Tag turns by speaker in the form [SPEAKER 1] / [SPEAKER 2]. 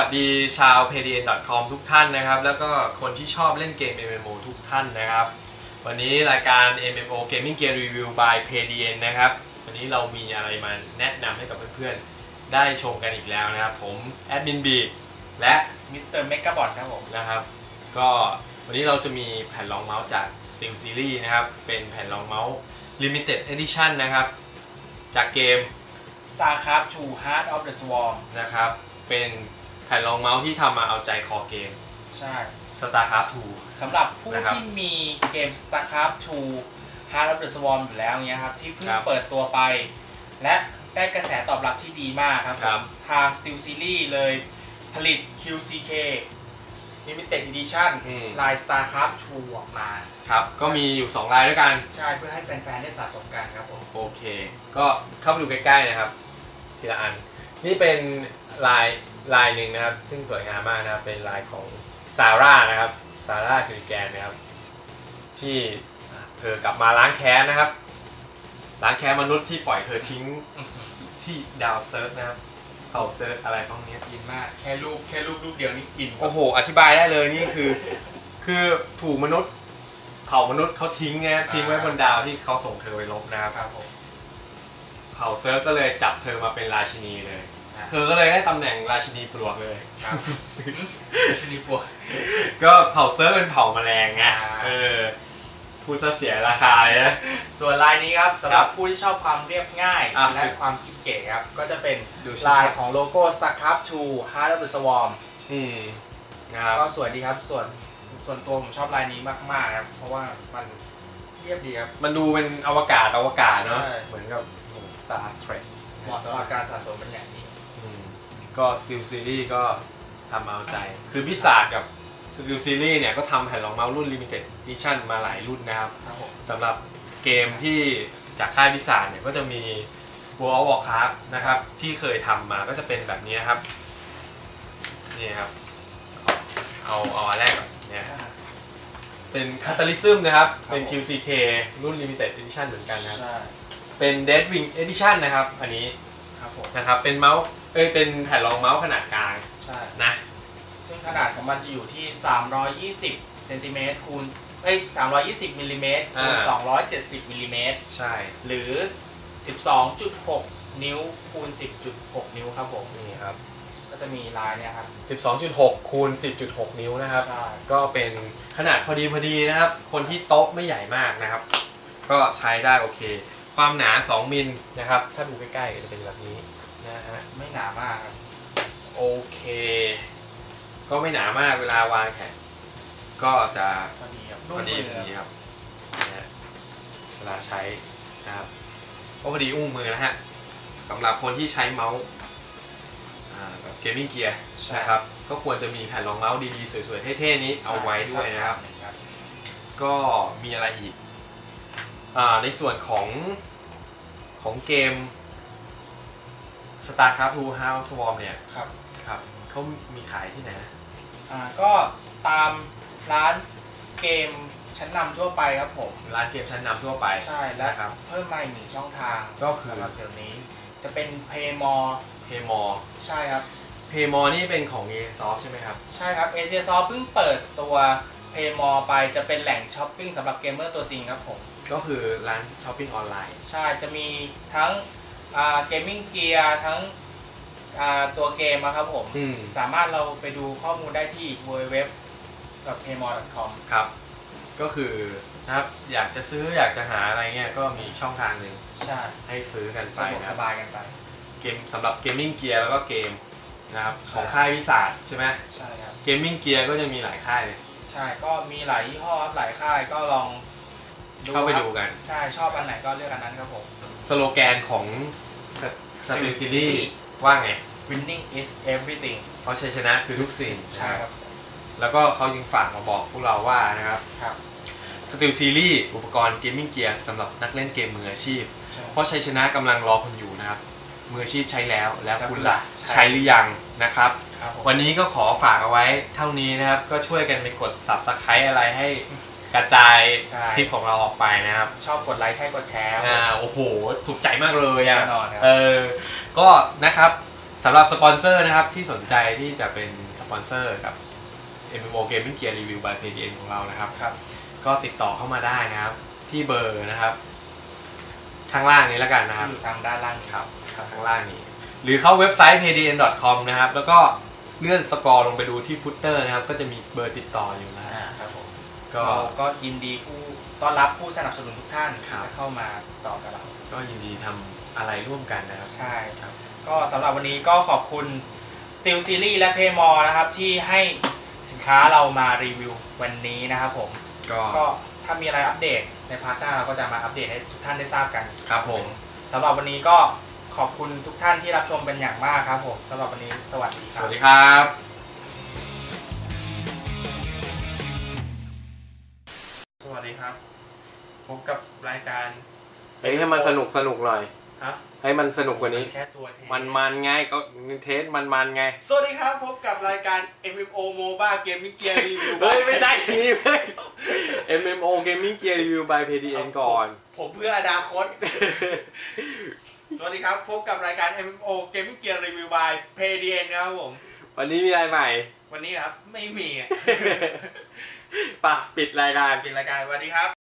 [SPEAKER 1] สวัสดีชาว pdn.com ทุกท่านนะครับ แล้วก็คนที่ชอบเล่นเกม MMO ทุกท่านนะครับ วันนี้รายการ MMO Gaming Gear Review by pdn นะครับ วันนี้เรามีอะไรมาแนะนำให้กับเพื่อนๆ ได้ชมกันอีกแล้วนะครับ ผมแอดมินบีและ
[SPEAKER 2] มิสเตอร์เมกาบอทครับผม
[SPEAKER 1] นะครับ ก็วันนี้เราจะมีแผ่นรองเมาส์จาก Steel Series นะครับ เป็นแผ่นรองเมาส์ Limited Edition นะครับ จากเกม
[SPEAKER 2] StarCraft 2 Heart of the Swarm
[SPEAKER 1] นะครับ เป็น แผ่นรองเมาส์ที่ทำมาเอาใจคอเกม
[SPEAKER 2] ใช่
[SPEAKER 1] StarCraft
[SPEAKER 2] สำหรับผู้
[SPEAKER 1] นะครับ
[SPEAKER 2] ที่มีเกม StarCraft 2 Heart of the Swarm อยู่แล้วเนี่ยครับ ที่เพิ่ง
[SPEAKER 1] ครับ
[SPEAKER 2] เปิดตัวไป และได้กระแสตอบรับที่ดีมากครับ
[SPEAKER 1] ครับ
[SPEAKER 2] ทาง Steel Series เลยผลิต QCK Limited Edition
[SPEAKER 1] อืม
[SPEAKER 2] ลาย StarCraft 2 ออกมา
[SPEAKER 1] 2 ครับ ก็มีอยู่ 2 ลายด้วยกัน
[SPEAKER 2] ใช่เพื่อให้แฟนๆ ได้สะสมกันครับผม
[SPEAKER 1] โอเค ก็เข้าไปดูใกล้ๆนะครับ ทีละอัน นี่เป็นลาย ลายหนึ่งนะครับ ซึ่งสวยงามมากนะครับ เป็นลายของซาร่านะครับ ซาร่าคือแกนนะครับ ที่เธอกลับมาล้างแค้นนะครับ ล้างแค้นมนุษย์ที่ปล่อยเธอทิ้งที่ดาวเซิร์ฟนะครับเผ่าเซิร์ฟอะไรพวกเนี้ย
[SPEAKER 2] อินมาก แค่รูปแค่รูปรูปเดียวนี่อิน
[SPEAKER 1] โอ้โห อธิบายได้เลยนี่คือ คือถูกมนุษย์เผ่ามนุษย์เขาทิ้งไงทิ้งไว้บนดาวที่เขาส่งเธอไปลบนะครับ
[SPEAKER 2] ครับผม
[SPEAKER 1] เผ่าเซิร์ฟก็เลยจับเธอมาเป็นราชินีเลย
[SPEAKER 2] อะ
[SPEAKER 1] เธอก็เลยได้ตำแหน่งราชินีปลวกเลย
[SPEAKER 2] ครับ ชนิดปวก
[SPEAKER 1] ก็เผ่าเซิร์ฟเป็นเผ่าแมลงไง
[SPEAKER 2] อ่า
[SPEAKER 1] เออพูดซะเสียราคาเลยนะ
[SPEAKER 2] ส่วนลายนี้ครับสำหรับ
[SPEAKER 1] ครับ
[SPEAKER 2] ผู้ที่ชอบความเรียบง่าย
[SPEAKER 1] อะ
[SPEAKER 2] และความคิดเก๋ครับ ก็จะเป็น
[SPEAKER 1] ดูชัดๆ
[SPEAKER 2] ลายของโลโก้ StarCraft 2 Heart of the Swarm
[SPEAKER 1] อืมนะครับ
[SPEAKER 2] ก็สวยดีครับส่วนส่วนตัวผมชอบลายนี้มากๆครับเพราะว่ามันเรียบดีครับ
[SPEAKER 1] มันดูเป็นอวกาศอวกาศเนาะ
[SPEAKER 2] ใช่
[SPEAKER 1] เหมือนกับ Star Trek
[SPEAKER 2] เหมาะสำหรับการสะสมเป็นอย่างยิ่ง
[SPEAKER 1] อืม ก็ Steel Series ก็ทำมาเอาใจ คือพิศาจกับ Steel Series เนี่ยก็ทำแผ่นรองเมาส์รุ่น Limited Edition มาหลายรุ่นนะครับ
[SPEAKER 2] ครับผม
[SPEAKER 1] สำหรับเกมที่จากค่ายพิศาจเนี่ยก็จะมี World of Warcraft นะครับ ที่เคยทำมาก็จะเป็นแบบนี้ครับ นี่ครับ เอาเอาอันแรกก่อนเนี่ย เป็น Catalysm นะครับ เป็น QCK รุ่น Limited Edition เหมือนกันนะครับ
[SPEAKER 2] ใช่
[SPEAKER 1] เป็น Deadwing Edition นะครับ อันนี้
[SPEAKER 2] ครับ ผม
[SPEAKER 1] นะครับเป็นเมาส์เอ้ยเป็นแผ่นรองเมาส์ขนาดกลาง
[SPEAKER 2] ใช่
[SPEAKER 1] นะ
[SPEAKER 2] ซึ่งขนาดของมันจะอยู่ที่ 320เซนติเมตรคูณเอ้ย320มิลลิเมตรคูณ
[SPEAKER 1] อ่า
[SPEAKER 2] 270มิลลิเมตร
[SPEAKER 1] ใช่
[SPEAKER 2] หรือ 12.6 นิ้วคูณ10.6 นิ้วครับผม
[SPEAKER 1] นี่ครับ
[SPEAKER 2] ก็จะมีลายเนี่ยครับ
[SPEAKER 1] 12.6คูณ10.6 นิ้วนะครับ
[SPEAKER 2] ใช่
[SPEAKER 1] ก็เป็นขนาดพอดีพอดีนะครับ คนที่โต๊ะไม่ใหญ่มากนะครับ ก็ใช้ได้โอเค ความหนา 2 มิลนะครับ ถ้าดูใกล้ๆก็จะเป็นแบบนี้นะฮะ
[SPEAKER 2] ไม่หนามากครับ
[SPEAKER 1] โอเค ก็ไม่หนามากเวลาวางแขนก็จะ
[SPEAKER 2] พอดีครับ
[SPEAKER 1] พอดี
[SPEAKER 2] นุ่
[SPEAKER 1] พ
[SPEAKER 2] ม
[SPEAKER 1] อ
[SPEAKER 2] มื
[SPEAKER 1] ดีครับนะฮะเวลาใช้นะครับก็พอดีอุ้งมือนะฮะสำหรับคนที่ใช้เมาส์อ่าแบบเกมมิ่งเกียร์นะครับก็ควรจะมีแผ่นรองเมาส์ดีๆ สวยๆเท่ๆนี้เอาไว้ด้วยนะครับ
[SPEAKER 2] ครับ
[SPEAKER 1] ก็มีอะไรอีกอ่า ในส่วนของของเกม StarCraft 2 House Swarm เนี่ย
[SPEAKER 2] ครับ
[SPEAKER 1] ครับเขามีขายที่ไหนนะ
[SPEAKER 2] อ่าก็ตามร้านเกมชั้นนำทั่วไปครับผม
[SPEAKER 1] ร้านเกมชั้นนำทั่วไป
[SPEAKER 2] ใช่และ
[SPEAKER 1] นะครับ
[SPEAKER 2] เพิ่มมาอีกหนึ่งช่องทาง
[SPEAKER 1] ก็คือ
[SPEAKER 2] สำหรับเดี๋ยวนี้ จะเป็น Paymore
[SPEAKER 1] เพย์มอ
[SPEAKER 2] ใช่ครับ
[SPEAKER 1] เพย์มอนี่เป็นของ a s o f t ใช่ไหมครับ
[SPEAKER 2] ใช่ครับเอเชียซอเพิ่งเปิดตัว Paymore ไปจะเป็นแหล่งช้อปปิ้งสำหรับเกมเมอร์ตัวจริงครับผม
[SPEAKER 1] ก็คือร้านช้อปปิ้งออนไลน์
[SPEAKER 2] ใช่จะมีทั้งเกมมิ่งเกียร์ทั้งอ่าตัวเกมอะครับผม
[SPEAKER 1] อืม
[SPEAKER 2] สามารถเราไปดูข้อมูลได้ที่ www p a y m o r c o m
[SPEAKER 1] ครับ ก็คือนะครับอยากจะซื้ออยากจะหาอะไรเงี้ยก็มีช่องทางหนึ่ง
[SPEAKER 2] ใช่
[SPEAKER 1] ให้ซื้อกัน
[SPEAKER 2] สะ
[SPEAKER 1] ไป
[SPEAKER 2] ดวก
[SPEAKER 1] นะค
[SPEAKER 2] ส
[SPEAKER 1] รับ บา
[SPEAKER 2] ยกันไป
[SPEAKER 1] เกมสำหรับเกมมิ่งเกียร์แล้วก็เกมนะครับ
[SPEAKER 2] ใช่
[SPEAKER 1] ของค่ายวิสาทใช่ไหม
[SPEAKER 2] ใช่ครับ
[SPEAKER 1] เกมมิ่งเกียร์ก็จะมีหลายค่ายเลย
[SPEAKER 2] ใช่ก็มีหลายยี่ห้อครับหลายค่ายก็ลอง
[SPEAKER 1] เข้าไป
[SPEAKER 2] ครับ
[SPEAKER 1] ดูกัน
[SPEAKER 2] ใช่ชอบอันไหนก็เลือกอันนั้นครับผม
[SPEAKER 1] สโลแกนของสติสติลี่ว่าไง
[SPEAKER 2] winning is everything
[SPEAKER 1] เพราะชัยชนะคือทุกสิ่ง
[SPEAKER 2] ใช่ครับ
[SPEAKER 1] แล้วก็เขายังฝากมาบอกพวกเราว่านะครับ
[SPEAKER 2] ครับ
[SPEAKER 1] สติลซีรีส์อุปกรณ์เกมมิ่งเกียร์สำหรับนักเล่นเกมมืออาชีพ
[SPEAKER 2] ใช่
[SPEAKER 1] เพราะชัยชนะกำลังรอคุณอยู่นะครับมืออาชีพใช้แล้วแล้วคุณล่ะ
[SPEAKER 2] ใช่
[SPEAKER 1] ใช้หรือยังนะครับ
[SPEAKER 2] ครับผม
[SPEAKER 1] วันนี้ก็ขอฝากเอาไว้เท่านี้นะครับ ก็ช่วยกันไปกด subscribe อะไรให้ กระจาย
[SPEAKER 2] ใช่
[SPEAKER 1] คลิปของเราออกไปนะครับ
[SPEAKER 2] ชอบกดไลค์ใช่กดแชร์ครับผม
[SPEAKER 1] อ่าโอ้โห ถูกใจมากเลยอะ
[SPEAKER 2] แน่นอนครับ
[SPEAKER 1] เออก็นะครับสำหรับสปอนเซอร์นะครับที่สนใจที่จะเป็นสปอนเซอร์กับ MMO Gaming Gear Review by PDN ของเรานะครับ
[SPEAKER 2] ครับ
[SPEAKER 1] ก็ติดต่อเข้ามาได้นะครับ ที่เบอร์นะครับ ข้างล่างนี้แล้วกันนะครับ
[SPEAKER 2] อยู่ทางด้านล่าง
[SPEAKER 1] ครับข้างล่างนี้ หรือเข้าเว็บไซต์ pdn.com นะครับ แล้วก็เลื่อนสกอร์ลงไปดูที่ฟุตเตอร์นะครับ ก็จะมีเบอร์ติดต่ออยู่นะ
[SPEAKER 2] อ่าครับผม
[SPEAKER 1] ก็
[SPEAKER 2] เราก็ยินดีผู้ต้อนรับผู้สนับสนุนทุกท่าน
[SPEAKER 1] ครับ
[SPEAKER 2] ที่จะเข้ามาต่อกับเรา
[SPEAKER 1] ก็ยินดีทำอะไรร่วมกันนะครับ
[SPEAKER 2] ใช่
[SPEAKER 1] ครับ
[SPEAKER 2] ก็สำหรับวันนี้ก็ขอบคุณ Steel Series และ Paymore นะครับ ที่ให้สินค้าเรามารีวิววันนี้นะครับผม
[SPEAKER 1] ก็
[SPEAKER 2] ก็ถ้ามีอะไรอัปเดตในพาร์ทหน้าเราก็จะมาอัปเดตให้ทุกท่านได้ทราบกัน
[SPEAKER 1] ครับผม
[SPEAKER 2] สำหรับวันนี้ก็ขอบคุณทุกท่านที่รับชมเป็นอย่างมากครับผมสำหรับวันนี้สวัสดีค
[SPEAKER 1] ส
[SPEAKER 2] รับ
[SPEAKER 1] วัสดีครับ
[SPEAKER 2] ดีครับ พบกับรายการ
[SPEAKER 1] เฮ้ยให้มันสนุกสนุกหน่อย
[SPEAKER 2] ฮะ
[SPEAKER 1] ให้มันสนุกกว่านี้
[SPEAKER 2] แค่ตัวเท
[SPEAKER 1] มันมันๆไงก็เทสมันมันๆไง
[SPEAKER 2] สวัสดีครับ พบกับรายการ MMO MOBA Gaming Gear Review
[SPEAKER 1] เฮ้ย ไม่ใช่นี่เว้ย MMO Gaming Gear Review by PDN ก่อน
[SPEAKER 2] ผมเพื่ออนาคต สวัสดีครับ พบกับรายการ MMO Gaming Gear Review by PDN ครับผม
[SPEAKER 1] วันนี้มีอะไรใหม่
[SPEAKER 2] วันนี้ครับ ไม่มีอะ
[SPEAKER 1] ป่ะปิดรายการ
[SPEAKER 2] ปิดรายการสวัสดีครับ